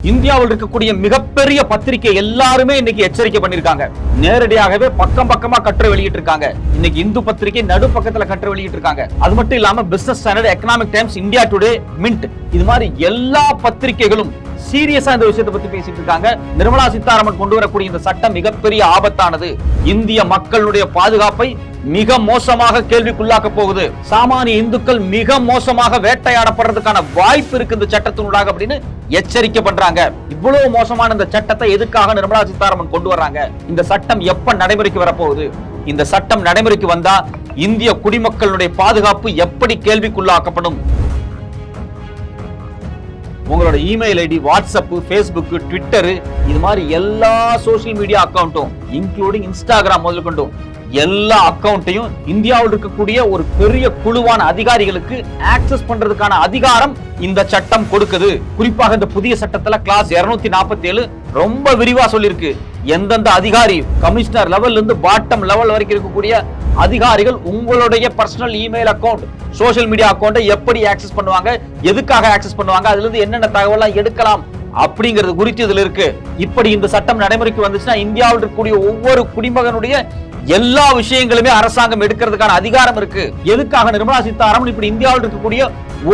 இந்தியாவில் இருக்கக்கூடிய மிகப்பெரிய பத்திரிகை எல்லாருமே இன்னைக்கு எச்சரிக்கை பண்ணிருக்காங்க நேரடியாகவே பக்கம் பக்கமா கட்டுரை வெளியிட்டு இருக்காங்க இன்னைக்கு இந்து பத்திரிகை நடு பக்கத்துல கட்டுரை வெளியிட்டு இருக்காங்க அது மட்டும் இல்லாம Business Standard Economic Times India Today Mint இது மாதிரி எல்லா பத்திரிகைகளும் சீரியஸா இந்த விஷயத்தை பத்தி பேசிட்டு இருக்காங்க. நிர்மலா சீதாராமன் கொண்டு வரக்கூடிய இந்த சட்டம் மிகப்பெரிய ஆபத்தானது. இந்திய மக்களுடைய பாதுகாப்பை மிக மோசமாக கேள்விக்குள்ளாக்க போகுது. சாமானிய இந்துக்கள் மிக மோசமாக வேட்டையாடப்படுறதுக்கான வாய்ப்பு இருக்கு இந்த சட்டத்தினூடாக அப்படின்னு எச்சரிக்கை பண்றாங்க. இவ்வளவு மோசமான இந்த சட்டத்தை எதுக்காக நிர்மலா சீதாராமன் கொண்டு வர்றாங்க? இந்த சட்டம் எப்ப நடைமுறைக்கு வரப்போகுது? இந்த சட்டம் நடைமுறைக்கு வந்தா இந்திய குடிமக்களுடைய பாதுகாப்பு எப்படி கேள்விக்குள்ளாக்கப்படும்? உங்களோட email ID WhatsApp Facebook Twitter இது மாதிரி எல்லா சோஷியல் மீடியா அக்கௌண்ட்டும் இன்க்ளூடிங் இன்ஸ்டாகிராம் முதல் கொண்டும் எல்லா அக்கவுண்ட்டையும் இந்தியாவில் இருக்கக்கூடிய ஒரு பெரிய குழுவான அதிகாரிகளுக்கு ஆக்சஸ் பண்றதுக்கான அதிகாரம் இந்த சட்டம் கொடுக்குது. குறிப்பாக இந்த புதிய சட்டத்துல கிளாஸ் 247 நாற்பத்தி ஏழு ரொம்ப விரிவா சொல்லியிருக்கு. எந்தெந்த அதிகாரி கமிஷனர் லெவல்ல இருந்து பாட்டம் லெவல் வரைக்கும் இருக்கக்கூடிய அதிகாரிகள் உங்களுடைய personal email account social media அக்கௌண்ட்டை எப்படி ஆக்சஸ் பண்ணுவாங்க எதுக்காக ஆக்சஸ் பண்ணுவாங்க அதுல இருந்து என்னென்ன தகவலாம் எடுக்கலாம் அப்படிங்கிறது குறித்து இதுல இருக்கு. இப்படி இந்த சட்டம் நடைமுறைக்கு வந்துச்சுன்னா இந்தியாவில் இருக்கக்கூடிய ஒவ்வொரு குடிமகனுடைய எல்லா விஷயங்களுமே அரசாங்கம் எடுக்கிறதுக்கான அதிகாரம் இருக்கு. எதுக்காக நிர்மலா சீதாராமன் இப்படி இந்தியாவில் இருக்கக்கூடிய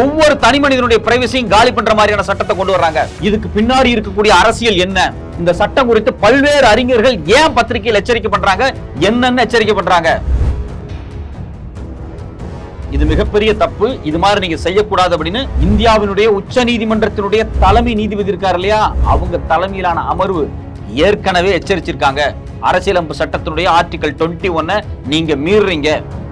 ஒவ்வொரு தனி மனிதனுடைய பிரைவசியும் காலி பண்ற மாதிரியான சட்டத்தை கொண்டு வர்றாங்க. இதுக்கு பின்னாடி இருக்கக்கூடிய அரசியல் என்ன? இந்த சட்டம் குறித்து பல்வேறு அறிஞர்கள் ஏன் பத்திரிகையில் எச்சரிக்கை பண்றாங்க? என்னென்ன எச்சரிக்கை பண்றாங்க? இது மிகப்பெரிய தப்பு. இது மாதிரி நீங்க செய்யக்கூடாது அப்படின்னு இந்தியாவினுடைய உச்ச நீதிமன்றத்தினுடைய தலைமை நீதிபதி இருக்கார் இல்லையா? அவங்க தலைமையிலான அமர்வு ஏற்கனவே எச்சரிச்சிருக்காங்க. அரசியலமைப்பு சட்டத்தினுடைய ஆர்டிகல் டுவெண்ட்டி ஒன்னை நீங்க மீறுறீங்க.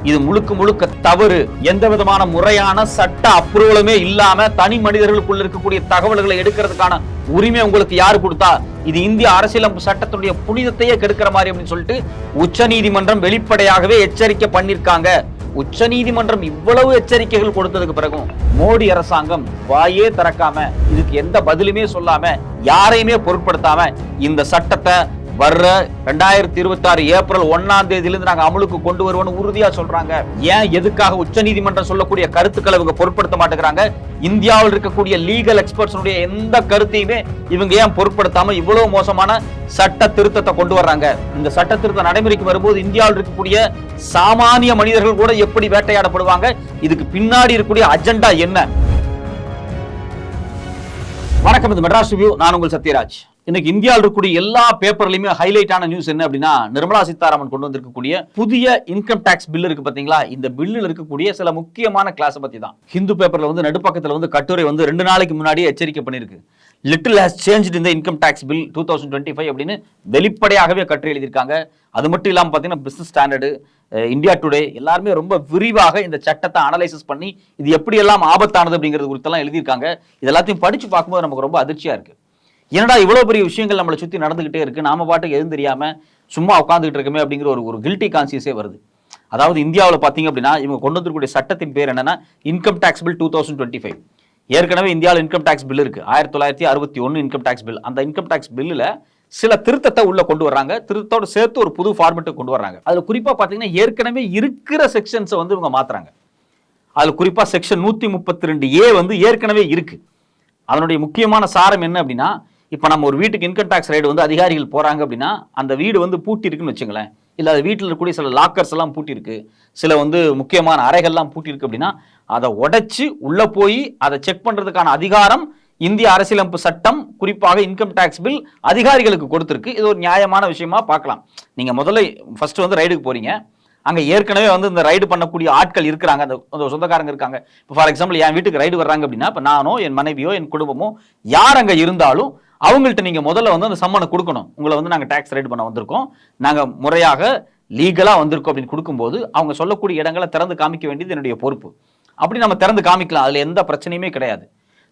இது முழுக்க முழுக்க தவறு. எந்த விதமான முறையான சட்ட அப்ரூவலுமே இல்லாம தனி மனிதர்களுக்குள்ள இருக்கக்கூடிய தகவல்களை எடுக்கிறதுக்கான உரிமை உங்களுக்கு யாரு கொடுத்தா? இது இந்திய அரசியலமைப்பு சட்டத்தினுடைய புனிதத்தையே கெடுக்கிற மாதிரி அப்படின்னு சொல்லிட்டு உச்ச நீதிமன்றம் வெளிப்படையாகவே எச்சரிக்கை பண்ணிருக்காங்க உச்ச நீதிமன்றம் இவ்வளவு எச்சரிக்கைகள் கொடுத்ததுக்கு பிறகும் மோடி அரசாங்கம் வாயே திறக்காம இதுக்கு எந்த பதிலுமே சொல்லாம யாரையுமே பொருட்படுத்தாம இந்த சட்டத்தை வர்ற ரெண்டாயிரத்தி இருபத்தி ஆறு ஏப்ரல் ஒன்னாம் தேதியிலிருந்து நாங்க அமலுக்கு கொண்டு வருவோம்னு உறுதியா சொல்றாங்க. ஏன் எதுக்காக உச்ச நீதிமன்றம் சொல்லக்கூடிய கருத்துக்களை இவங்க பொருட்படுத்த மாட்டேங்கிறாங்க? இந்தியாவில் இருக்கக்கூடிய லீகல் எக்ஸ்பர்ட்ஸுடைய எந்த கருத்தையுமே இவங்க ஏன் பொருட்படுத்தாம இவ்வளவு மோசமான சட்ட திருத்தத்தை கொண்டு வர்றாங்க? இந்த சட்ட திருத்த நடைமுறைக்கு வரும்போது இந்தியாவில் இருக்கக்கூடிய சாமானிய மனிதர்கள் கூட எப்படி வேட்டையாடப்படுவாங்க? இதுக்கு பின்னாடி இருக்கக்கூடிய அஜெண்டா என்ன? வணக்கம் இது மெட்ராஸ் ரிவ்யூ. நான் உங்கள் சத்யராஜ். இன்னைக்கு இந்தியாவில் இருக்கக்கூடிய எல்லா பேப்பர்லையுமே ஹைலைட்டான நியூஸ் என்ன அப்படின்னா நிர்மலா சீதாராமன் கொண்டு வந்திருக்கக்கூடிய புதிய இன்கம் டேக்ஸ் பில் இருக்கு பாத்தீங்களா இந்த பில்லில் இருக்கக்கூடிய சில முக்கியமான கிளாஸ் பத்தி தான். ஹிந்து பேப்பர்ல வந்து நடுப்பக்கத்தில் வந்து கட்டுரை வந்து ரெண்டு நாளைக்கு முன்னாடியே எச்சரிக்கை பண்ணிருக்கு லிட்டில் ஹேஸ் சேஞ்ச் இந்த income tax bill two thousand twenty five அப்படின்னு வெளிப்படையாகவே கட்டுரை எழுதியிருக்காங்க. அது மட்டும் இல்லாமல் பார்த்தீங்கன்னா பிஸ்னஸ் ஸ்டாண்டர்டு இந்தியா டுடே எல்லாருமே ரொம்ப விரிவாக இந்த சட்டத்தை அனலைசிஸ் பண்ணி இது எப்படி எல்லாம் ஆபத்தானது அப்படிங்கிறது குறித்தெல்லாம் எழுதியிருக்காங்க. இது எல்லாத்தையும் படிச்சு பார்க்கும்போது நமக்கு ரொம்ப அதிர்ச்சியா இருக்கு. என்னடா இவ்வளோ பெரிய விஷயங்கள் நம்மளை சுற்றி நடந்துக்கிட்டே இருக்குது நாம பாட்டுக்கு எதுவும் தெரியாமல் சும்மா உட்காந்துக்கிட்டு இருக்கமே அப்படிங்கிற ஒரு ஒரு கில்ட்டி கான்சியஸே வருது. அதாவது இந்தியாவில் பார்த்தீங்க அப்படின்னா இவங்க கொண்டு வந்திருக்கக்கூடிய சட்டத்தின் பேர் என்னன்னா income tax bill two thousand twenty five ஏற்கனவே இந்தியாவில் இன்கம் டேக்ஸ் பில் இருக்குது ஆயிரத்தி தொள்ளாயிரத்தி அறுபத்தி ஒன்று இன்கம் டேக்ஸ் பில் அந்த இன்கம் டேக்ஸ் பில்லில் சில திருத்தத்தை உள்ள கொண்டு வர்றாங்க. திருத்தத்தோடு சேர்த்து ஒரு புது ஃபார்மெட்டை கொண்டு வர்றாங்க. அதில் குறிப்பாக பார்த்தீங்கன்னா ஏற்கனவே இருக்கிற செக்ஷன்ஸை வந்து இவங்க மாற்றுறாங்க அதில் குறிப்பாக செக்ஷன் நூற்றி முப்பத்தி ரெண்டு ஏ வந்து ஏற்கனவே இருக்குது அதனுடைய முக்கியமான சாரம் என்ன அப்படின்னா இப்போ நம்ம ஒரு வீட்டுக்கு இன்கம் டேக்ஸ் ரைடு வந்து அதிகாரிகள் போகிறாங்க அப்படின்னா அந்த வீடு வந்து பூட்டி இருக்குன்னு வச்சுங்களேன். இல்லை அது வீட்டில் இருக்கக்கூடிய சில லாக்கர்ஸ் எல்லாம் பூட்டியிருக்கு சில வந்து முக்கியமான அறைகள்லாம் பூட்டியிருக்கு அப்படின்னா அதை உடைச்சி உள்ளே போய் அதை செக் பண்ணுறதுக்கான அதிகாரம் இந்திய அரசியலமைப்பு சட்டம் குறிப்பாக இன்கம் டேக்ஸ் பில் அதிகாரிகளுக்கு கொடுத்துருக்கு. இது ஒரு நியாயமான விஷயமா பார்க்கலாம். நீங்கள் முதல்ல ஃபர்ஸ்ட் வந்து ரைடுக்கு போகிறீங்க அங்கே ஏற்கனவே வந்து இந்த ரைடு பண்ணக்கூடிய ஆட்கள் இருக்கிறாங்க. அந்த சொந்தக்காரங்க இருக்காங்க. இப்போ ஃபார் எக்ஸாம்பிள் என் வீட்டுக்கு ரைடு வர்றாங்க அப்படின்னா இப்போ நானோ என் மனைவியோ என் குடும்பமோ யார் அங்கே இருந்தாலும் அவங்கள்ட்ட நீங்கள் முதல்ல வந்து அந்த சம்மனை கொடுக்கணும். உங்களை வந்து நாங்கள் டேக்ஸ் ரைட் பண்ண வந்திருக்கோம். நாங்கள் முறையாக லீகலாக வந்திருக்கோம் அப்படின்னு கொடுக்கும்போது அவங்க சொல்லக்கூடிய இடங்களை திறந்து காமிக்க வேண்டியது என்னுடைய பொறுப்பு. அப்படி நம்ம திறந்து காமிக்கலாம். அதில் எந்த பிரச்சனையுமே கிடையாது.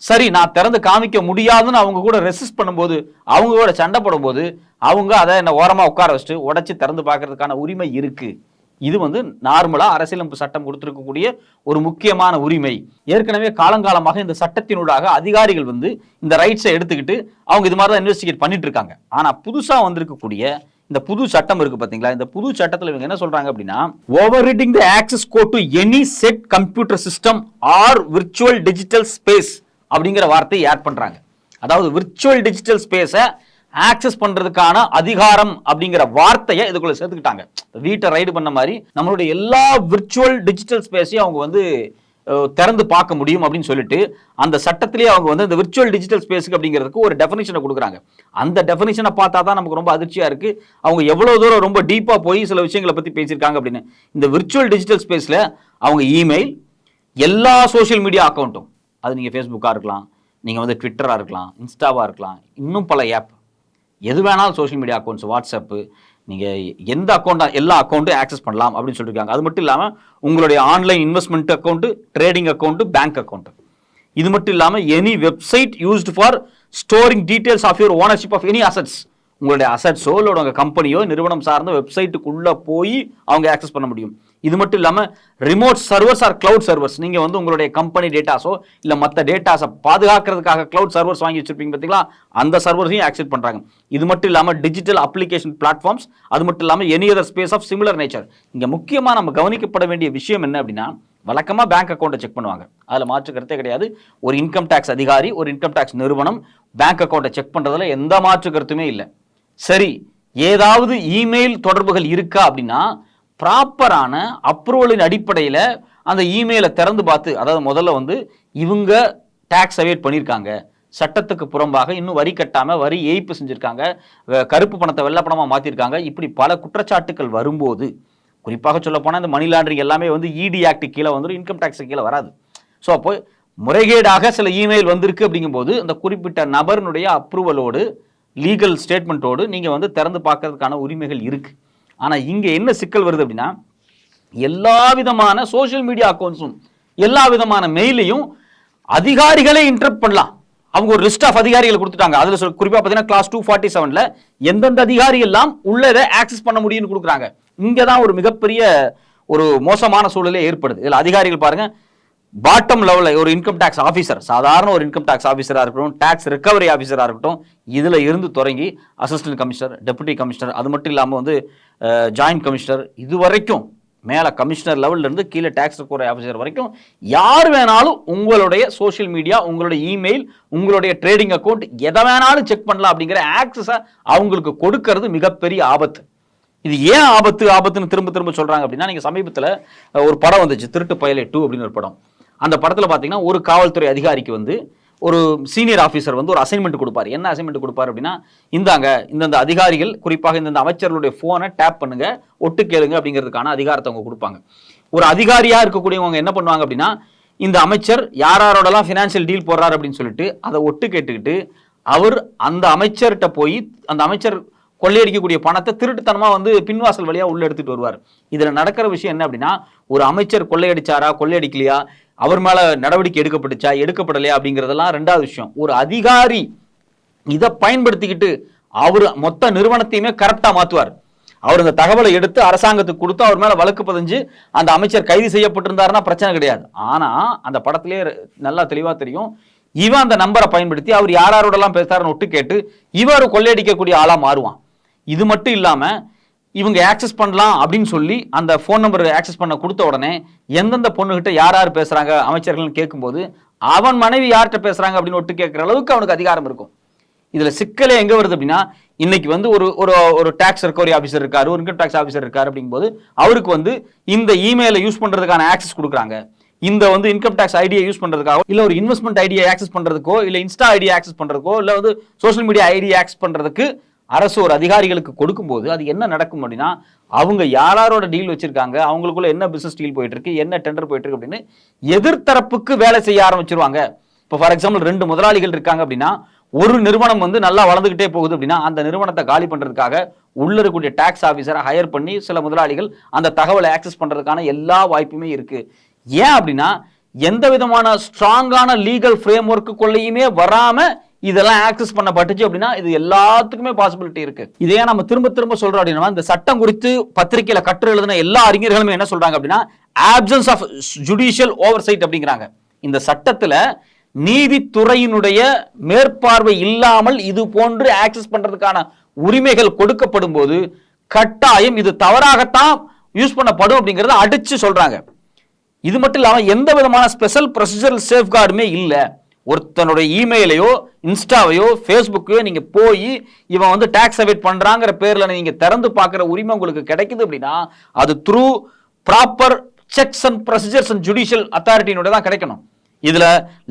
சரி நான் திறந்து காமிக்க முடியாதுன்னு அவங்க கூட ரெசிஸ்ட் பண்ணும்போது அவங்க கூட சண்டை போடும்போது அவங்க அதை என்ன ஓரமாக உட்கார வச்சுட்டு உடச்சி திறந்து பார்க்கறதுக்கான உரிமை இருக்குது இது வந்து நார்மலாக அரசியலமைப்பு சட்டம் கொடுத்திருக்கக்கூடிய ஒரு முக்கியமான உரிமை. ஏற்கனவே காலங்காலமாக இந்த சட்டத்தினூடாக அதிகாரிகள் வந்து இந்த ரைட்ஸை எடுத்துக்கிட்டு அவங்க இது மாதிரி தான் இன்வெஸ்டிகேட் பண்ணிட்டு இருக்காங்க. ஆனால் புதுசாக வந்திருக்கக்கூடிய இந்த புது சட்டம் இருக்கு பாத்தீங்களா? இந்த புது சட்டத்தில் இவங்க என்ன சொல்றாங்க அப்படின்னா overriding the access code to any set computer system or virtual digital space அப்படிங்கிற வார்த்தையை ஆட் பண்றாங்க. அதாவது விர்ச்சுவல் டிஜிட்டல் ஸ்பேஸை ஆக்சஸ் பண்றதுக்கான அதிகாரம் அப்படிங்கிற வார்த்தையை இதுக்குள்ள சேர்த்துக்கிட்டாங்க. வீட்டை ரைடு பண்ண மாதிரி நம்மளுடைய எல்லா விர்ச்சுவல் டிஜிட்டல் ஸ்பேஸையும் அவங்க வந்து திறந்து பார்க்க முடியும் அப்படின்னு சொல்லிட்டு அந்த சட்டத்திலேயே அவங்க வந்து இந்த விர்ச்சுவல் டிஜிட்டல் ஸ்பேஸுக்கு அப்படிங்கிறதுக்கு ஒரு டெஃபினிஷனை கொடுக்குறாங்க. அந்த டெஃபினிஷனை பார்த்தா தான் நமக்கு ரொம்ப அதிர்ச்சியாக இருக்குது அவங்க எவ்வளோ தூரம் ரொம்ப டீப்பாக போய் சில விஷயங்களை பற்றி பேசியிருக்காங்க அப்படின்னு. இந்த விர்ச்சுவல் டிஜிட்டல் ஸ்பேஸில் அவங்க இமெயில் எல்லா சோஷியல் மீடியா அக்கௌண்ட்டும் அது நீங்கள் ஃபேஸ்புக்காக இருக்கலாம் நீங்கள் வந்து ட்விட்டராக இருக்கலாம் இன்ஸ்டாவாக இருக்கலாம் இன்னும் பல ஆப் எது வேணாலும் சோஷியல் மீடியா அக்கௌண்ட்ஸ் வாட்ஸ்அப்பு நீங்கள் எந்த அக்கௌண்ட்டாக எல்லா அக்கௌண்ட்டும் ஆக்சஸ் பண்ணலாம் அப்படின்னு சொல்லியிருக்காங்க அது மட்டும் இல்லாமல் உங்களுடைய online investment account trading account bank account இது மட்டும் இல்லாமல் any website used for storing details of your ownership of any assets உங்களுடைய அசட்ஸோ இல்லை உங்கள் கம்பெனியோ நிறுவனம் சார்ந்த வெப்சைட்டுக்குள்ளே போய் அவங்க ஆக்சஸ் பண்ண முடியும். இது மட்டும் இல்லாமல் remote servers or cloud servers நீங்கள் வந்து உங்களுடைய கம்பெனி டேட்டாஸோ இல்லை மற்ற டேட்டாஸை பாதுகாக்கிறதுக்காக கிளவுட் சர்வர்ஸ் வாங்கி வச்சிருப்பீங்க பார்த்தீங்களா அந்த சர்வர்ஸையும் ஆக்சஸ் பண்ணுறாங்க இது மட்டும் இல்லாமல் டிஜிட்டல் அப்ளிகேஷன் பிளாட்ஃபார்ம்ஸ் அது மட்டும் இல்லாமல் any other space of similar nature இங்கே முக்கியமாக நம்ம கவனிக்கப்பட வேண்டிய விஷயம் என்ன அப்படின்னா வழக்கமாக பேங்க் அக்கௌண்ட்டை செக் பண்ணுவாங்க. அதில் மாற்று கருத்தே கிடையாது. ஒரு இன்கம் டேக்ஸ் அதிகாரி ஒரு இன்கம் டேக்ஸ் நிறுவனம் பேங்க் அக்கௌண்ட்டை செக் பண்ணுறதுல எந்த மாற்று கருத்துமே இல்லை. சரி ஏதாவது இமெயில் தொடர்புகள் இருக்கா அப்படின்னா ப்ராப்பரான அப்ரூவலின் அடிப்படையில் அந்த இமெயிலை திறந்து பார்த்து அதாவது முதல்ல வந்து இவங்க டேக்ஸ் அவேட் பண்ணியிருக்காங்க. சட்டத்துக்கு புறம்பாக இன்னும் வரி கட்டாமல் வரி ஏய்ப்பு செஞ்சுருக்காங்க. கருப்பு பணத்தை வெள்ளப்பணமாக மாற்றிருக்காங்க இப்படி பல குற்றச்சாட்டுக்கள் வரும்போது குறிப்பாக சொல்லப்போனால் இந்த மணி லாண்டரிங் எல்லாமே வந்து இடி ஆக்ட் கீழே வந்துடும் இன்கம் டேக்ஸ் கீழே வராது. ஸோ அப்போ முறைகேடாக சில இமெயில் வந்திருக்கு அப்படிங்கும்போது அந்த குறிப்பிட்ட நபரினுடைய அப்ரூவலோடு லீகல் ஸ்டேட்மெண்ட்டோடு நீங்கள் வந்து திறந்து பார்க்கறதுக்கான உரிமைகள் இருக்குது ஆனால் இங்கே என்ன சிக்கல் வருது அப்படின்னா எல்லா விதமான சோஷியல் மீடியா அக்கௌண்ட்ஸும் எல்லா விதமான மெயிலையும் அதிகாரிகளே இன்டரப்ட் பண்ணலாம். அவங்க ஒரு லிஸ்ட் ஆஃப் அதிகாரிகள் கொடுத்துட்டாங்க. அதில் சொல் பார்த்தீங்கன்னா கிளாஸ் டூ ஃபார்ட்டி செவனில் எந்தெந்த அதிகாரி எல்லாம் உள்ளதை ஆக்சஸ் பண்ண முடியும்னு கொடுக்குறாங்க. இங்கே தான் ஒரு மிகப்பெரிய ஒரு மோசமான சூழலே ஏற்படுது. இதில் அதிகாரிகள் பாருங்கள் பாட்டம் லெவலில் ஒரு இன்கம் டேக்ஸ் ஆஃபீஸர் சாதாரண ஒரு இன்கம் டேக்ஸ் ஆஃபீஸராக இருக்கட்டும் டேக்ஸ் ரெக்கவரி ஆஃபீஸராக இருக்கட்டும் இதில் இருந்து தொடங்கி அசிஸ்டன்ட் கமிஷனர் டெபுட்டி கமிஷனர் அது மட்டும் இல்லாமல் வந்து ஜாயின்ட் கமிஷனர் இது வரைக்கும் மேலே கமிஷனர் லெவல்ல இருந்து கீழே டேக்ஸ் ரெக்கவரி ஆஃபீஸர் வரைக்கும் யார் வேணாலும் உங்களுடைய சோஷியல் மீடியா உங்களுடைய இமெயில் உங்களுடைய ட்ரேடிங் அக்கௌண்ட் எதை வேணாலும் செக் பண்ணலாம் அப்படிங்கிற ஆக்சஸை அவங்களுக்கு கொடுக்கறது மிகப்பெரிய ஆபத்து. இது ஏன் ஆபத்து ஆபத்துன்னு திரும்ப திரும்ப சொல்கிறாங்க அப்படின்னா நீங்கள் சமீபத்தில் ஒரு படம் வந்துச்சு திருட்டு பயலே டூ அப்படின்னு ஒரு படம். அந்த படத்தில் பார்த்தீங்கன்னா ஒரு காவல்துறை அதிகாரிக்கு வந்து ஒரு சீனியர் ஆஃபீஸர் வந்து ஒரு அசைன்மெண்ட் கொடுப்பாரு. என்ன அசைன்மெண்ட் கொடுப்பாரு அப்படின்னா இந்தாங்க இந்தந்த அதிகாரிகள் குறிப்பாக இந்தந்த அமைச்சர்களுடைய ஃபோனை டேப் பண்ணுங்க ஒட்டு கேளுங்க அப்படிங்கிறதுக்கான அதிகாரத்தை அவங்க கொடுப்பாங்க. ஒரு அதிகாரியாக இருக்கக்கூடியவங்க என்ன பண்ணுவாங்க அப்படின்னா இந்த அமைச்சர் யார் யாரோடலாம் ஃபினான்ஷியல் டீல் போடுறாரு அப்படின்னு சொல்லிட்டு அதை ஒட்டு கேட்டுக்கிட்டு அவர் அந்த அமைச்சர்கிட்ட போய் அந்த அமைச்சர் கொள்ளையடிக்கக்கூடிய பணத்தை திருட்டுத்தனமாக வந்து பின்வாசல் வழியாக உள்ளே எடுத்துகிட்டு வருவார். இதில் நடக்கிற விஷயம் என்ன அப்படின்னா ஒரு அமைச்சர் கொள்ளையடிச்சாரா கொள்ளையடிக்கலையா அவர் மேல நடவடிக்கை எடுக்கப்பட்டுச்சா எடுக்கப்படலையா அப்படிங்கிறதெல்லாம் ரெண்டாவது விஷயம். ஒரு அதிகாரி இதை பயன்படுத்திக்கிட்டு அவர் மொத்த நிறுவனத்தையுமே கரெக்டா மாத்துவார். அவர் இந்த தகவலை எடுத்து அரசாங்கத்துக்கு கொடுத்து அவர் மேல வழக்கு பதிஞ்சு அந்த அமைச்சர் கைது செய்யப்பட்டிருந்தாருன்னா பிரச்சனை கிடையாது. ஆனா அந்த படத்திலே நல்லா தெளிவா தெரியும். இவன் அந்த நம்பரை பயன்படுத்தி அவர் யார் யாரோடலாம் பேசுறாருன்னு ஒட்டு கேட்டு இவர் கொள்ளையடிக்கக்கூடிய ஆளா மாறுவான். இது மட்டும் இல்லாமல் இவங்க ஆக்சஸ் பண்ணலாம் அப்படின்னு சொல்லி அந்த ஃபோன் நம்பர் ஆக்சஸ் பண்ண கொடுத்த உடனே எந்தெந்த பொண்ணுகிட்ட யார் யார் பேசுகிறாங்க அமைச்சர்கள்னு கேட்கும்போது அவன் மனைவி யார்கிட்ட பேசுகிறாங்க அப்படின்னு ஒட்டு கேட்குற அளவுக்கு அவனுக்கு அதிகாரம் இருக்கும். இதில் சிக்கலே எங்கே வருது அப்படின்னா இன்னைக்கு வந்து ஒரு ஒரு ஒரு டேக்ஸ் ரெக்கவரி ஆஃபீஸர் இருக்கார் ஒரு இன்கம் டேக்ஸ் ஆஃபீஸர் இருக்காரு அப்படிங்கும்போது அவருக்கு வந்து இந்த இமெயிலை யூஸ் பண்ணுறதுக்கான ஆக்சஸ் கொடுக்குறாங்க. இந்த வந்து இன்கம் டேக்ஸ் ஐடியை யூஸ் பண்ணுறதுக்காக இல்லை ஒரு இன்வெஸ்ட்மெண்ட் ஐடியை ஆக்சஸ் பண்ணுறதுக்கோ இல்லை இன்ஸ்டா ஐடியை ஆக்சஸ் பண்ணுறதுக்கோ இல்லை வந்து சோஷியல் மீடியா ஐடியை ஆக்சஸ் பண்ணுறதுக்கு அரசு ஒரு அதிகாரிகளுக்கு கொடுக்கும்போது அது என்ன நடக்கும் அப்படின்னா அவங்க யாரோட டீல் வச்சிருக்காங்க அவங்களுக்குள்ள என்ன பிசினஸ் டீல் போயிட்டு இருக்கு என்ன டெண்டர் போயிட்டு இருக்கு அப்படின்னு எதிர்த்தரப்புக்கு வேலை செய்ய ஆரம்பிச்சிருவாங்க. இப்போ ஃபார் எக்ஸாம்பிள் ரெண்டு முதலாளிகள் இருக்காங்க அப்படின்னா ஒரு நிறுவனம் வந்து நல்லா வளர்ந்துகிட்டே போகுது அப்படின்னா அந்த நிறுவனத்தை காலி பண்ணுறதுக்காக உள்ள இருக்கக்கூடிய டேக்ஸ் ஆஃபீஸரை ஹையர் பண்ணி சில முதலாளிகள் அந்த தகவலை ஆக்சஸ் பண்ணுறதுக்கான எல்லா வாய்ப்புமே இருக்குது ஏன் அப்படின்னா எந்த விதமான ஸ்ட்ராங்கான லீகல் ஃப்ரேம் ஒர்க்குள்ளேயுமே வராமல் இதெல்லாம் ஆக்சஸ் பண்ணப்பட்டுச்சு அப்படின்னா இது எல்லாத்துக்குமே பாசிபிலிட்டி இருக்கு. இதையே நம்ம திரும்ப திரும்ப சொல்றோம் அப்படின்னா இந்த சட்டம் குறித்து பத்திரிகையில கற்று எழுதின எல்லா அறிஞர்களுமே என்ன சொல்றாங்க அப்படின்னா ஆப்சன்ஸ் ஆஃப் ஜுடிஷியல் ஓவர்சைட் அப்படிங்கிறாங்க. இந்த சட்டத்துல நீதித்துறையினுடைய மேற்பார்வை இல்லாமல் இது போன்று ஆக்சஸ் பண்றதுக்கான உரிமைகள் கொடுக்கப்படும் போது கட்டாயம் இது தவறாகத்தான் யூஸ் பண்ணப்படும் அப்படிங்கறத அடிச்சு சொல்றாங்க. இது மட்டும் இல்லாமல் எந்த விதமான ஸ்பெஷல் ப்ரொசீஜரல் சேஃப்கார்டுமே இல்லை. ஒருத்தனுடைய இமெயிலையோ இன்ஸ்டாவையோ ஃபேஸ்புக்கையோ நீங்கள் போய் இவன் வந்து டேக்ஸ் அவைட் பண்ணுறாங்கிற பேரில் நீங்கள் திறந்து பார்க்குற உரிமை உங்களுக்கு கிடைக்குது அப்படின்னா அது through proper checks and procedures and judicial அத்தாரிட்டியினோட தான் கிடைக்கணும். இதில்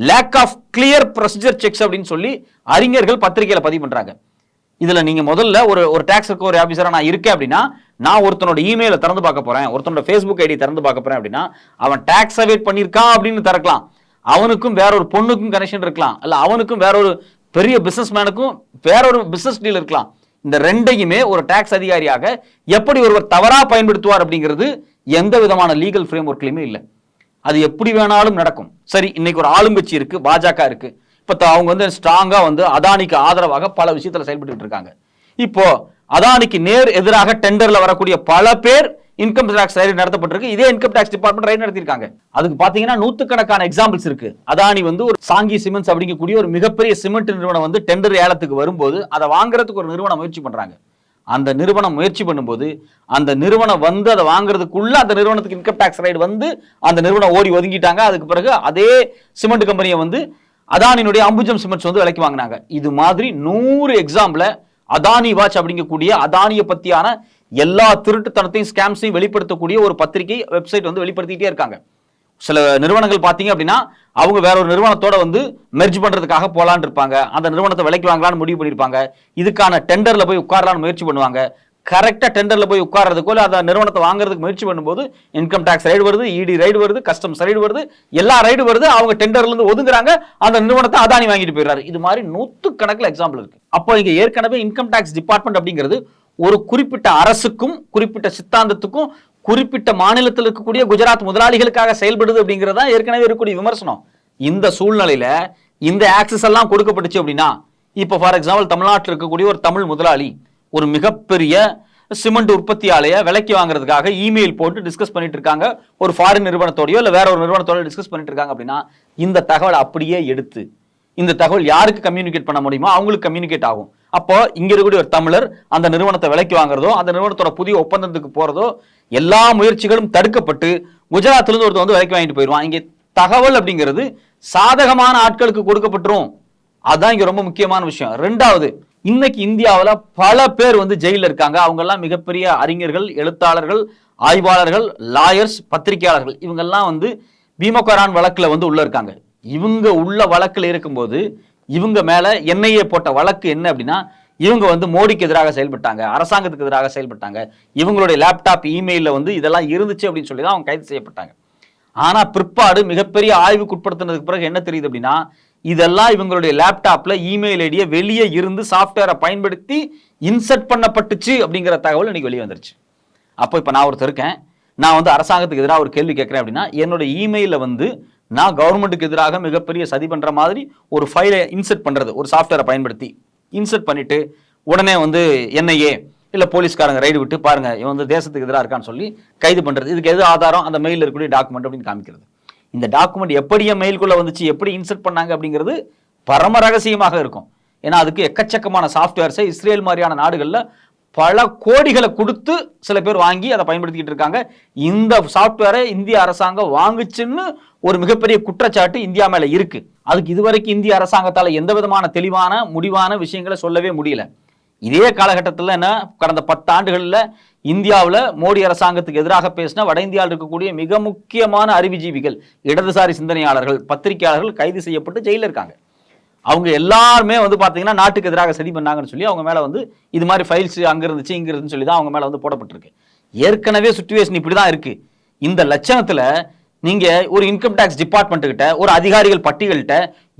lack of clear procedure checks அப்படின்னு சொல்லி அறிஞர்கள் பத்திரிகையில் பதிவு பண்ணுறாங்க இதில் நீங்கள் முதல்ல ஒரு ஒரு டேக்ஸ் ஒரு ஆஃபீஸராக நான் இருக்கேன் அப்படின்னா நான் ஒருத்தனோட இமெயிலை திறந்து பார்க்க போகிறேன் ஒருத்தனோட ஃபேஸ்புக் ஐடி திறந்து பார்க்க போகிறேன் அப்படின்னா அவன் டேக்ஸ் அவேட் பண்ணியிருக்கான் அப்படின்னு திறக்கலாம். அவனுக்கும் வேற ஒரு பொண்ணுக்கும் கனெக்ஷன் இருக்கலாம். இல்ல அவனுக்கும் வேற ஒரு பெரிய பிசினஸ் மேனுக்கும் வேற ஒரு பிசினஸ் டீல் இருக்கலாம். இந்த ரெண்டையுமே ஒரு டாக்ஸ் அதிகாரியாக எப்படி ஒருவர் தவறா பயன்படுத்துவார் அப்படிங்கிறது எந்த விதமான லீகல் ஃப்ரேம் ஒர்க்லையுமே இல்லை. அது எப்படி வேணாலும் நடக்கும். சரி இன்னைக்கு ஒரு ஆளுங்கட்சி இருக்கு பாஜக இருக்கு. இப்போ த- அவங்க வந்து ஸ்ட்ராங்கா வந்து அதானிக்கு ஆதரவாக பல விஷயத்துல செயல்பட்டு இருக்காங்க. இப்போ அதானிக்கு நேர் எதிராக டெண்டர்ல வரக்கூடிய பல பேர் இன்கம் டாக்ஸ் ரைடு நடத்தப்பட்டிருக்கு. இதே இன்கம் டாக்ஸ் டிபார்ட்மெண்ட் ரைடு நடத்திருக்காங்க அதுக்கு பாத்தீங்கன்னா நூத்துக்கணக்கான எக்ஸாம்பிள்ஸ் இருக்கு. அதானி வந்து ஒரு சாங்கி சிமெண்ட்ஸ் அப்படிங்கக்கூடிய ஒரு மிகப்பெரிய சிமெண்ட் நிறுவனம் வந்து டெண்டர் ஏலத்துக்கு வரும்போது அதை வாங்குறதுக்கு ஒரு நிறுவனம் முயற்சி பண்றாங்க. அந்த நிறுவனம் முயற்சி பண்ணும்போது அந்த நிறுவனம் வந்து அதை வாங்குறதுக்குள்ள அந்த நிறுவனத்துக்கு இன்கம் டாக்ஸ் ரைடு வந்து அந்த நிறுவனம் ஓடி ஒதுங்கிட்டாங்க. அதுக்கு பிறகு அதே சிமெண்ட் கம்பெனியை வந்து அதானினுடைய அம்புஜம் சிமெண்ட்ஸ் வந்து விலைக்கு வாங்கினாங்க. இது மாதிரி நூறு எக்ஸாம்பிள அதானி வாட்ச் அப்படிங்கக்கூடிய அதானியை பத்தியான எல்லா திருட்டுத்தனத்தையும் ஸ்கேம்ஸையும் வெளிப்படுத்தக்கூடிய ஒரு பத்திரிகை வெப்சைட் வந்து வெளிப்படுத்திட்டே இருக்காங்க. சில நிறுவனங்கள் பார்த்தீங்க அப்படின்னா அவங்க வேற ஒரு நிறுவனத்தோட வந்து மெர்ஜ் பண்ணுறதுக்காக போகலான் இருப்பாங்க. அந்த நிறுவனத்தை விலைக்கு வாங்கலாம்னு முடிவு பண்ணியிருப்பாங்க. இதுக்கான டெண்டர்ல போய் உட்காரலாம்னு முயற்சி பண்ணுவாங்க. கரெக்டாக டெண்டரில் போய் உட்கார்றதுக்கோ இல்லை அந்த நிறுவனத்தை வாங்குறதுக்கு முயற்சி பண்ணும்போது இன்கம் டேக்ஸ் ரைடு வருது இடி ரைடு வருது கஸ்டம்ஸ் ரைடு வருது எல்லா ரைடு வருது அவங்க டெண்டர்லேருந்து ஒதுங்குறாங்க அந்த நிறுவனத்தை அதானி வாங்கிட்டு போயிடுறாரு. இது மாதிரி நூற்று கணக்கில் எக்ஸாம்பிள் இருக்குது அப்போ இங்கே ஏற்கனவே இன்கம் டேக்ஸ் டிபார்ட்மெண்ட் அப்படிங்கிறது ஒரு குறிப்பிட்ட அரசுக்கும் குறிப்பிட்ட சித்தாந்தத்துக்கும் குறிப்பிட்ட மாநிலத்தில் இருக்கக்கூடிய குஜராத் முதலாளிகளுக்காக செயல்படுது அப்படிங்கிறதா ஏற்கனவே இருக்கக்கூடிய விமர்சனம். இந்த சூழ்நிலையில இந்த ஆக்சஸ் எல்லாம் கொடுக்கப்பட்டுச்சு அப்படின்னா இப்போ ஃபார் எக்ஸாம்பிள் தமிழ்நாட்டில் இருக்கக்கூடிய ஒரு தமிழ் முதலாளி ஒரு மிகப்பெரிய சிமெண்ட் உற்பத்தி ஆலையை விலைக்கு வாங்குறதுக்காக இமெயில் போட்டு டிஸ்கஸ் பண்ணிட்டு இருக்காங்க. ஒரு ஃபாரின் நிறுவனத்தோடயோ இல்லை வேற ஒரு நிறுவனத்தோட டிஸ்கஸ் பண்ணிட்டு இருக்காங்க அப்படின்னா இந்த தகவலை அப்படியே எடுத்து இந்த தகவல் யாருக்கு கம்யூனிகேட் பண்ண முடியுமோ அவங்களுக்கு கம்யூனிகேட் ஆகும். அப்போ இங்க இருக்கக்கூடிய ஒரு தமிழர் அந்த நிறுவனத்தை விலைக்கு வாங்குறதோ அந்த நிறுவனத்தோட புதிய ஒப்பந்தத்துக்கு போறதோ எல்லா முயற்சிகளும் தடுக்கப்பட்டு குஜராத்ல இருந்து ஒருத்தர் வந்து விலைக்கு வாங்கிட்டு போயிடுவான். இங்க தகவல் அப்படிங்கிறது சாதகமான ஆட்களுக்கு கொடுக்கப்பட்டுரும். அதான் இங்க ரொம்ப முக்கியமான விஷயம். ரெண்டாவது இன்னைக்கு இந்தியாவில் பல பேர் வந்து ஜெயிலில் இருக்காங்க. அவங்க எல்லாம் மிகப்பெரிய அறிஞர்கள் எழுத்தாளர்கள் ஆய்வாளர்கள் லாயர்ஸ் பத்திரிகையாளர்கள். இவங்கெல்லாம் வந்து பீமகரான் வழக்கில் வந்து உள்ள இருக்காங்க. இவங்க உள்ள வழக்கில் இருக்கும்போது இவங்க மேலே என்ஐஏ போட்ட வழக்கு என்ன அப்படின்னா இவங்க வந்து மோடிக்கு எதிராக செயல்பட்டாங்க அரசாங்கத்துக்கு எதிராக செயல்பட்டாங்க இவங்களுடைய லேப்டாப் இமெயிலில் வந்து இதெல்லாம் இருந்துச்சு அப்படின்னு சொல்லி தான் அவங்க கைது செய்யப்பட்டாங்க. ஆனால் பிற்பாடு மிகப்பெரிய ஆய்வுக்கு உட்படுத்தினதுக்கு பிறகு என்ன தெரியுது அப்படின்னா இதெல்லாம் இவங்களுடைய லேப்டாப்பில் இமெயில் ஐடியை வெளியே இருந்து சாஃப்ட்வேரை பயன்படுத்தி இன்சர்ட் பண்ணப்பட்டுச்சு அப்படிங்கிற தகவல் இன்னைக்கு வெளியே வந்துருச்சு. அப்போ இப்போ நான் ஒருத்தர் இருக்கேன். நான் வந்து அரசாங்கத்துக்கு எதிராக ஒரு கேள்வி கேட்குறேன் அப்படின்னா என்னோட இமெயிலில் வந்து நான் கவர்மெண்ட்டுக்கு எதிராக மிகப்பெரிய சதி பண்ணுற மாதிரி ஒரு ஃபைலை இன்சர்ட் பண்ணுறது ஒரு சாஃப்ட்வேரை பயன்படுத்தி. இன்சர்ட் பண்ணிவிட்டு உடனே வந்து என்ஐஏ இல்லை போலீஸ்காரங்க ரைடு விட்டு பாருங்க இவன் வந்து தேசத்துக்கு எதிராக இருக்கான்னு சொல்லி கைது பண்ணுறது இதுக்கு எது ஆதாரம்? அந்த மெயிலில் இருக்கக்கூடிய டாக்குமெண்ட் அப்படின்னு காமிக்கிறது. இந்த டாக்குமெண்ட் எப்படியே மெயில்குள்ளே வந்துச்சு எப்படி இன்சர்ட் பண்ணாங்க அப்படிங்கிறது பரம ரகசியமாக இருக்கும். ஏன்னா அதுக்கு எக்கச்சக்கமான சாஃப்ட்வேர்ஸை இஸ்ரேல் மாதிரியான நாடுகளில் பல கோடிகளை கொடுத்து சில பேர் வாங்கி அதை பயன்படுத்திக்கிட்டு இருக்காங்க. இந்த சாஃப்ட்வேரை இந்திய அரசாங்கம் வாங்குச்சுன்னு ஒரு மிகப்பெரிய குற்றச்சாட்டு இந்தியா மேலே இருக்கு. அதுக்கு இதுவரைக்கும் இந்திய அரசாங்கத்தால் எந்த விதமான தெளிவான முடிவான விஷயங்களை சொல்லவே முடியல. இதே காலகட்டத்தில் என்ன கடந்த பத்து ஆண்டுகளில் இந்தியாவில் மோடி அரசாங்கத்துக்கு எதிராக பேசின வட இந்தியாவில் இருக்கக்கூடிய மிக முக்கியமான அறிவுஜீவிகள் இடதுசாரி சிந்தனையாளர்கள் பத்திரிகையாளர்கள் கைது செய்யப்பட்டு ஜெயிலில் இருக்காங்க. அவங்க எல்லாருமே வந்து பார்த்தீங்கன்னா நாட்டுக்கு எதிராக சதி பண்ணாங்கன்னு சொல்லி அவங்க மேலே வந்து இது மாதிரி ஃபைல்ஸ் அங்கே இருந்துச்சு இங்கே இருந்துன்னு சொல்லி தான் அவங்க மேலே வந்து போடப்பட்டிருக்கு. ஏற்கனவே சுச்சுவேஷன் இப்படி தான் இருக்கு. இந்த லட்சணத்தில் நீங்கள் ஒரு இன்கம் டேக்ஸ் டிபார்ட்மெண்ட்டுக்கிட்ட ஒரு அதிகாரிகள் பட்டியல்கிட்ட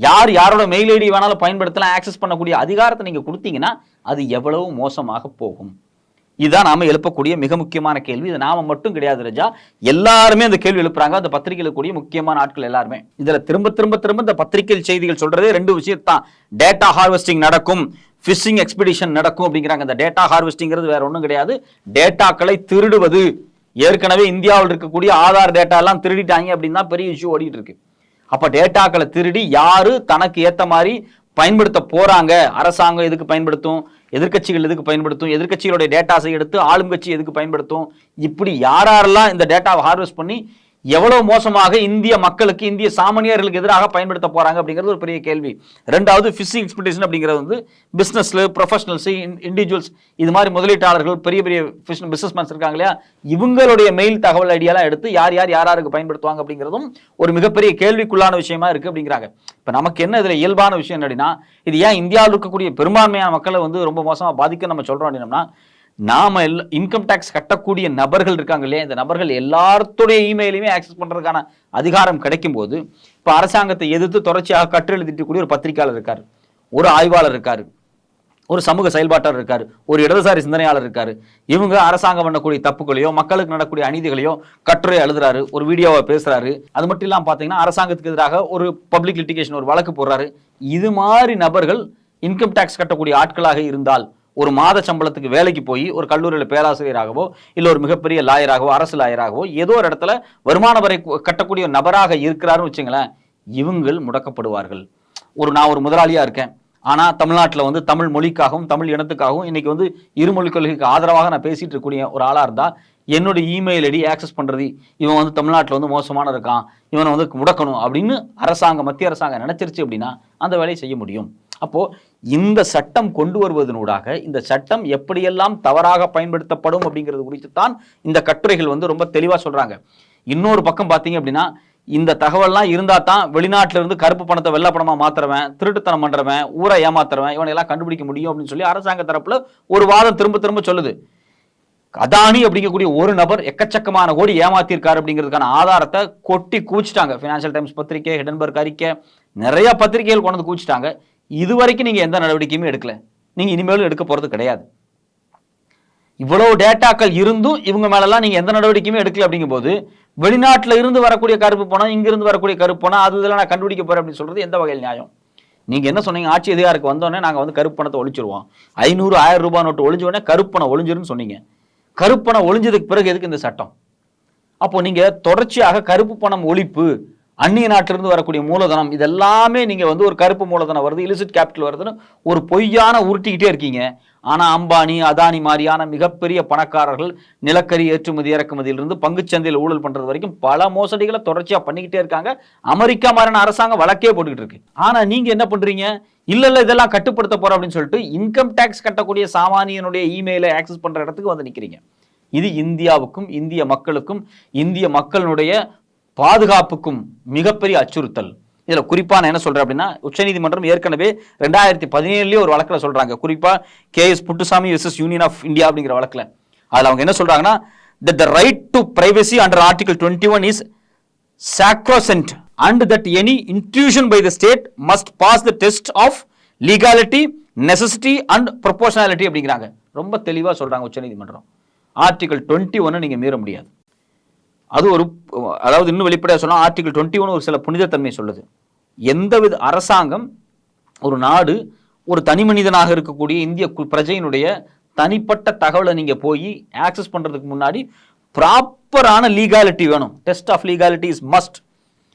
யார் யாரோட மெயில் ஐடி வேணாலும் பயன்படுத்தலாம் ஆக்சஸ் பண்ணக்கூடிய அதிகாரத்தை நீங்கள் கொடுத்தீங்கன்னா அது எவ்வளவு மோசமாக போகும். இதுதான் நாம எழுப்பக்கூடிய மிக முக்கியமான கேள்வி. இது நாம மட்டும் கிடையாது ரஜா. எல்லாருமே அந்த கேள்வி எழுப்புறாங்க. அந்த பத்திரிகையில் கூடிய முக்கியமான ஆட்கள் எல்லாருமே. இதுல திரும்ப திரும்ப திரும்ப இந்த பத்திரிகை செய்திகள் சொல்றதே ரெண்டு விஷயத்தான் டேட்டா ஹார்வெஸ்டிங் நடக்கும். ஃபிஷிங் எக்ஸ்பிடிஷன் நடக்கும் அப்படிங்கிறாங்க. இந்த டேட்டா ஹார்வெஸ்டிங்கிறது வேற ஒன்றும் கிடையாது. டேட்டாக்களை திருடுவது. ஏற்கனவே இந்தியாவில் இருக்கக்கூடிய ஆதார் டேட்டா எல்லாம் திருடிட்டாங்க அப்படின்னு தான் பெரிய இஷ்யூ ஓடிட்டு இருக்கு. அப்ப டேட்டாக்களை திருடி யாரு தனக்கு ஏத்த மாதிரி பயன்படுத்த போறாங்க? அரசாங்கம் எதுக்கு பயன்படுத்தும்? எதிர்க்கட்சிகள் எதுக்கு பயன்படுத்தும்? எதிர்கட்சிகளுடைய டேட்டாஸை எடுத்து ஆளும் கட்சி எதுக்கு பயன்படுத்தும்? இப்படி யாரெல்லாம் இந்த டேட்டாவை ஹார்வெஸ்ட் பண்ணி எவ்வளவு மோசமாக இந்திய மக்களுக்கு இந்திய சாமானியர்களுக்கு எதிராக பயன்படுத்த போறாங்க அப்படிங்கிறது ஒரு பெரிய கேள்வி. ரெண்டாவது ஃபிஷிங் எக்ஸ்பெக்டேஷன் அப்படிங்கிறது வந்து பிசினஸ்ல ப்ரொஃபஷனல்ஸ் இண்டிவிஜுவல்ஸ் இது மாதிரி முதலீட்டாளர்கள் பெரிய பெரிய பிசினஸ் இருக்காங்க இல்லையா? இவங்களுடைய மெயில் தகவல் ஐடியாலாம் எடுத்து யார் யார் யார் யாருக்கு பயன்படுத்துவாங்க அப்படிங்கிறதும் ஒரு மிகப்பெரிய கேள்விக்குள்ளான விஷயமா இருக்கு அப்படிங்கிறாங்க. இப்போ நமக்கு என்ன இதுல இயல்பான விஷயம் அப்படின்னா இது ஏன் இந்தியாவில் இருக்கக்கூடிய பெரும்பான்மையான மக்களை வந்து ரொம்ப மோசமா பாதிக்க நம்ம சொல்றோம் அப்படின்னம்னா நாம எல்லாம் இன்கம் டேக்ஸ் கட்டக்கூடிய நபர்கள் இருக்காங்க இல்லையா? இந்த நபர்கள் எல்லாத்துடைய இமெயிலையுமே ஆக்சஸ் பண்ணுறதுக்கான அதிகாரம் கிடைக்கும் போது இப்போ அரசாங்கத்தை எதிர்த்து தொடர்ச்சியாக கற்றெழுதிட்டுக்கூடிய ஒரு பத்திரிகையாளர் இருக்கார். ஒரு ஆய்வாளர் இருக்கார். ஒரு சமூக செயல்பாட்டாளர் இருக்காரு. ஒரு இடதுசாரி சிந்தனையாளர் இருக்காரு. இவங்க அரசாங்கம் பண்ணக்கூடிய தப்புகளையோ மக்களுக்கு நடக்கூடிய அநீதிகளையோ கட்டுரை எழுதுறாரு ஒரு வீடியோவை பேசுறாரு. அது மட்டும் இல்லாமல் பார்த்தீங்கன்னா அரசாங்கத்துக்கு எதிராக ஒரு பப்ளிக் லிட்டிகேஷன் ஒரு வழக்கு போடுறாரு. இது மாதிரி நபர்கள் இன்கம் டேக்ஸ் கட்டக்கூடிய ஆட்களாக இருந்தால் ஒரு மாத சம்பளத்துக்கு வேலைக்கு போய் ஒரு கல்லூரியில் பேராசிரியராகவோ இல்லை ஒரு மிகப்பெரிய லாயராகவோ அரசு லாயராகவோ ஏதோ ஒரு இடத்துல வருமான வரை கட்டக்கூடிய நபராக இருக்கிறாருன்னு வச்சுங்களேன் இவங்கள் முடக்கப்படுவார்கள். ஒரு நான் ஒரு முதலாளியாக இருக்கேன். ஆனால் தமிழ்நாட்டில் வந்து தமிழ் மொழிக்காகவும் தமிழ் இனத்துக்காகவும் இன்றைக்கி வந்து இருமொழி கொள்கைக்கு ஆதரவாக நான் பேசிகிட்டு இருக்கக்கூடிய ஒரு ஆளாக இருந்தால் என்னுடைய இமெயில் ஐடி ஆக்சஸ் பண்ணுறது இவன் வந்து தமிழ்நாட்டில் வந்து மோசமான இருக்கான் இவனை வந்து முடக்கணும் அப்படின்னு அரசாங்கம் மத்திய அரசாங்கம் நினச்சிருச்சு அப்படின்னா அந்த வேலையை செய்ய முடியும். அப்போது இந்த சட்டம் கொண்டு வருவதனூடாக இந்த சட்டம் எப்படியெல்லாம் தவறாக பயன்படுத்தப்படும் அப்படிங்கிறது குறித்து தான் இந்த கட்டுரைகள் வந்து ரொம்ப தெளிவாக சொல்கிறாங்க இன்னொரு பக்கம் பார்த்தீங்க அப்படின்னா இந்த தகவல்லாம் இருந்தால் தான் வெளிநாட்டிலிருந்து கருப்பு பணத்தை வெள்ளை பணமா மாத்துறவன் திருட்டுத்தனம் பண்ணுறவன் ஊரை ஏமாத்துறவன் இவனை எல்லாம் கண்டுபிடிக்க முடியும் அப்படின்னு சொல்லி அரசாங்க தரப்பில் ஒரு வாதம் திரும்ப திரும்ப சொல்லுது. அதானி அப்படிங்கக்கூடிய ஒரு நபர் எக்கச்சக்கமான கோடி ஏமாத்திருக்காரு அப்படிங்கிறதுக்கான ஆதாரத்தை கொட்டி கூச்சிட்டாங்க. ஃபினான்ஷியல் டைம்ஸ் பத்திரிகை ஹிடன்பர்க் அறிக்கை நிறைய பத்திரிகைகள் கொண்டு வந்து கூச்சிட்டாங்க. இது வரைக்கும் நீங்கள் எந்த நடவடிக்கையுமே எடுக்கல. நீங்கள் இனிமேலும் எடுக்க போகிறது கிடையாது. இவ்வளவு டேட்டாக்கள் இருந்தும் இவங்க மேலெல்லாம் நீங்கள் எந்த நடவடிக்கையுமே எடுக்கல அப்படிங்கும்போது வெளிநாட்டில் இருந்து வரக்கூடிய கருப்பு பணம் இங்கிருந்து வரக்கூடிய கருப்பு போனால் அது இதெல்லாம் நான் கண்டுபிடிக்க போகிறேன் அப்படின்னு சொல்றது எந்த வகையில் நியாயம்? நீங்கள் என்ன சொன்னீங்க? ஆட்சி அதிகாரத்துக்கு வந்தோடனே நாங்கள் வந்து கருப்பு பணத்தை ஒழிச்சிருவோம். ஐநூறு ஆயிரம் ரூபாய் நோட்டு ஒழிஞ்சோடனே கருப்பணம் ஒழிஞ்சிருன்னு சொன்னீங்க. கருப்பணம் ஒழிஞ்சதுக்கு பிறகு எதுக்கு இந்த சட்டம்? அப்போ நீங்கள் தொடர்ச்சியாக கருப்பு பணம் ஒழிப்பு அந்நிய நாட்டிலிருந்து வரக்கூடிய மூலதனம் இதெல்லாமே நீங்கள் வந்து ஒரு கருப்பு மூலதனம் வருது இலிசிட் கேபிட்டல் வருதுன்னு ஒரு பொய்யான உருட்டிக்கிட்டே இருக்கீங்க. ஆனால் அம்பானி அதானி மாதிரியான மிகப்பெரிய பணக்காரர்கள் நிலக்கரி ஏற்றுமதி இறக்குமதியிலிருந்து பங்குச்சந்தையில் ஊழல் பண்ணுறது வரைக்கும் பல மோசடிகளை தொடர்ச்சியாக பண்ணிக்கிட்டே இருக்காங்க. அமெரிக்கா மாதிரியான அரசாங்கம் வழக்கே போட்டுக்கிட்டு இருக்கு. ஆனால் நீங்கள் என்ன பண்ணுறீங்க இல்லை இல்லை இதெல்லாம் கட்டுப்படுத்த போகிறோம் அப்படின்னு சொல்லிட்டு இன்கம் டேக்ஸ் கட்டக்கூடிய சாமானியனுடைய இமெயிலை ஆக்சஸ் பண்ணுற இடத்துக்கு வந்து நிற்கிறீங்க இது இந்தியாவுக்கும் இந்திய மக்களுக்கும் இந்திய மக்களுடைய பாதுகாப்புக்கும் மிகப்பெரிய அச்சுறுத்தல். இதில் குறிப்பாக நான் என்ன சொல்கிறேன் அப்படின்னா உச்சநீதிமன்றம் ஏற்கனவே ரெண்டாயிரத்தி பதினேழுலேயே ஒரு வழக்கில் சொல்கிறாங்க குறிப்பாக K S Puttaswamy versus Union of India அப்படிங்கிற வழக்கில். அதில் அவங்க என்ன சொல்றாங்கன்னா that the right to privacy under article 21 is sacrosanct and that any intrusion by the state must pass the test of legality necessity and proportionality அப்படிங்கிறாங்க. ரொம்ப தெளிவாக சொல்கிறாங்க உச்சநீதிமன்றம். ஆர்டிகல் டுவெண்ட்டி ஒன்னு நீங்கள் மீற முடியாது. அது ஒரு அதாவது இன்னும் வெளிப்படையாக சொன்னால் ஆர்டிகல் டுவெண்ட்டி ஒன் ஒரு சில புனிதத்தன்மை சொல்லுது. எந்தவித அரசாங்கம் ஒரு நாடு ஒரு தனி மனிதனாக இருக்கக்கூடிய இந்திய கு- பிரஜையினுடைய தனிப்பட்ட தகவலை நீங்கள் போய் ஆக்சஸ் பண்ணுறதுக்கு முன்னாடி ப்ராப்பரான லீகாலிட்டி வேணும். Test of legality is must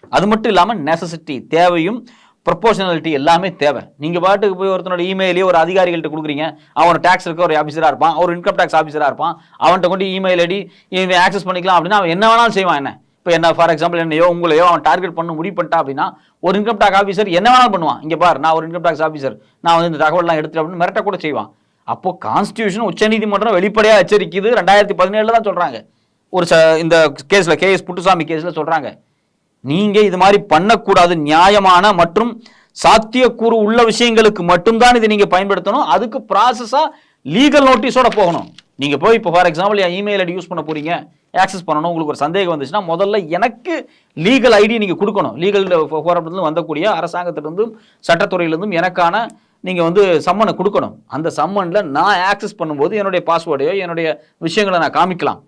அது மட்டும் இல்லாமல் நெசசிட்டி தேவையும் ப்ரொபோஷனாலிட்டி எல்லாமே தேவை. நீங்கள் பாட்டுக்கு போய் ஒருத்தனோட இமெயிலே ஒரு அதிகாரிகள்ட்ட கொடுக்குறீங்க. அவன் டேக்ஸ் இருக்க? ஒரு ஆஃபீஸராக இருப்பான். ஒரு இன்கம் டேக்ஸ் ஆஃபீஸராக இருப்பான். அவன்கிட்ட கொண்டு இமெயில் ஐடி இவன் ஆக்சஸ் பண்ணிக்கலாம் அப்படின்னா அவன் என்ன வேணாலும் செய்வான் என்ன? இப்போ என்ன ஃபார் எக்ஸாம்பிள் என்னையோ உங்களையோ அவன் டார்கெட் பண்ண முடிவு பண்ணிட்டான் அப்படின்னா ஒரு இன்கம் டேக்ஸ் ஆஃபீஸர் என்ன வேணாலும் பண்ணுவான். இங்கே பார் நான் ஒரு இன்கம் டேக்ஸ் ஆஃபீஸர் நான் வந்து இந்த தகவல்லாம் எடுத்துட்டு அப்படின்னு மிரட்ட கூட செய்வான். அப்போ கான்ஸ்டியூஷன் உச்சநீதிமன்றம் வெளிப்படையாக எச்சரிக்குது. ரெண்டாயிரத்தி பதினேழில் தான் சொல்கிறாங்க ஒரு ச- இந்த கேஸில் கே எஸ் புட்டுசாமி கேஸில் சொல்கிறாங்க நீங்கள் இது மாதிரி பண்ணக்கூடாது நியாயமான மற்றும் சாத்தியக்கூறு உள்ள விஷயங்களுக்கு மட்டும்தான் இதை நீங்கள் பயன்படுத்தணும். அதுக்கு ப்ராசஸாக லீகல் நோட்டீஸோட போகணும். நீங்கள் போய் இப்போ ஃபார் எக்ஸாம்பிள் என் இமெயில் ஐடி யூஸ் பண்ண போறீங்க ஆக்சஸ் பண்ணணும் உங்களுக்கு ஒரு சந்தேகம் வந்துச்சுன்னா முதல்ல எனக்கு லீகல் ஐடி நீங்கள் கொடுக்கணும். லீகல் போராட்டத்திலிருந்து வந்தக்கூடிய அரசாங்கத்திலிருந்தும் சட்டத்துறையிலிருந்தும் எனக்கான நீங்கள் வந்து சம்மனை கொடுக்கணும். அந்த சம்மனில் நான் ஆக்சஸ் பண்ணும்போது என்னுடைய பாஸ்வேர்டையோ என்னுடைய விஷயங்களை நான் காமிக்கலாம்.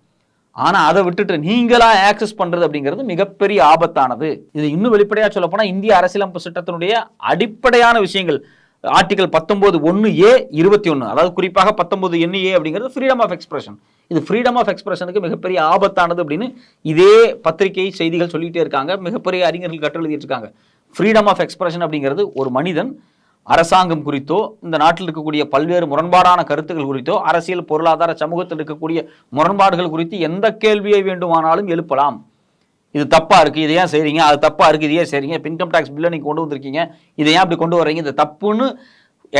ஆனால் அதை விட்டுட்டு நீங்களா ஆக்சஸ் பண்ணுறது அப்படிங்கிறது மிகப்பெரிய ஆபத்தானது. இது இன்னும் வெளிப்படையாக சொல்ல போனால் இந்திய அரசியலமைப்பு சட்டத்தினுடைய அடிப்படையான விஷயங்கள். ஆர்டிகல் பத்தொம்போது ஒன்று ஏ இருபத்தி ஒன்று அதாவது குறிப்பாக பத்தொம்போது எண்ணு ஏ அப்படிங்கிறது ஃப்ரீடம் ஆஃப் எக்ஸ்பிரஷன் இது ஃப்ரீடம் ஆஃப் எக்ஸ்பிரஷனுக்கு மிகப்பெரிய ஆபத்தானது அப்படின்னு இதே பத்திரிகை செய்திகள் சொல்லிகிட்டே இருக்காங்க. மிகப்பெரிய அறிஞர்கள் கற்றெழுதிட்டு இருக்காங்க. ஃப்ரீடம் ஆஃப் எக்ஸ்பிரஷன் அப்படிங்கிறது ஒரு மனிதன் அரசாங்கம் குறித்தோ இந்த நாட்டில் இருக்கக்கூடிய பல்வேறு முரண்பாடான கருத்துக்கள் குறித்தோ அரசியல் பொருளாதார சமூகத்தில் இருக்கக்கூடிய முரண்பாடுகள் குறித்து எந்த கேள்வியை வேண்டுமானாலும் எழுப்பலாம். இது தப்பாக இருக்குது இதை ஏன் செய்கிறீங்க அது தப்பாக இருக்குது இதையே செய்கிறீங்க இன்கம் டேக்ஸ் பில்லை நீங்கள் கொண்டு வந்திருக்கீங்க. இதை ஏன் அப்படி கொண்டு வர்றீங்க? இது தப்புன்னு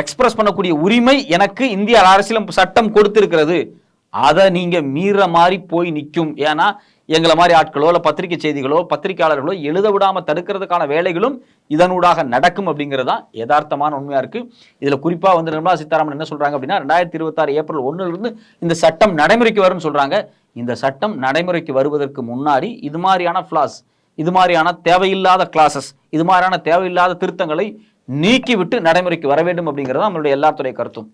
எக்ஸ்பிரஸ் பண்ணக்கூடிய உரிமை எனக்கு இந்திய அரசியல் சட்டம் கொடுத்திருக்கிறது. அதை நீங்கள் மீற மாதிரி போய் நிற்கும். ஏன்னா எங்களை மாதிரி ஆட்களோ இல்லை பத்திரிகை செய்திகளோ பத்திரிகையாளர்களோ எழுத விடாமல் தடுக்கிறதுக்கான வேலைகளும் இதனூடாக நடக்கும் அப்படிங்கிறது தான் யதார்த்தமான உண்மையாக இருக்குது இதில் குறிப்பாக வந்து நிர்மலா சீதாராமன் என்ன சொல்கிறாங்க அப்படின்னா ரெண்டாயிரத்தி இருபத்தாறு ஏப்ரல் ஒன்றுலேருந்து இந்த சட்டம் நடைமுறைக்கு வரும்னு சொல்கிறாங்க இந்த சட்டம் நடைமுறைக்கு வருவதற்கு முன்னாடி இது மாதிரியான ஃப்ளாஸ் இது மாதிரியான தேவையில்லாத கிளாஸஸ் இது மாதிரியான தேவையில்லாத திருத்தங்களை நீக்கிவிட்டு நடைமுறைக்கு வர வேண்டும் அப்படிங்கிறது நம்மளுடைய எல்லாத்துடைய கருத்தும்.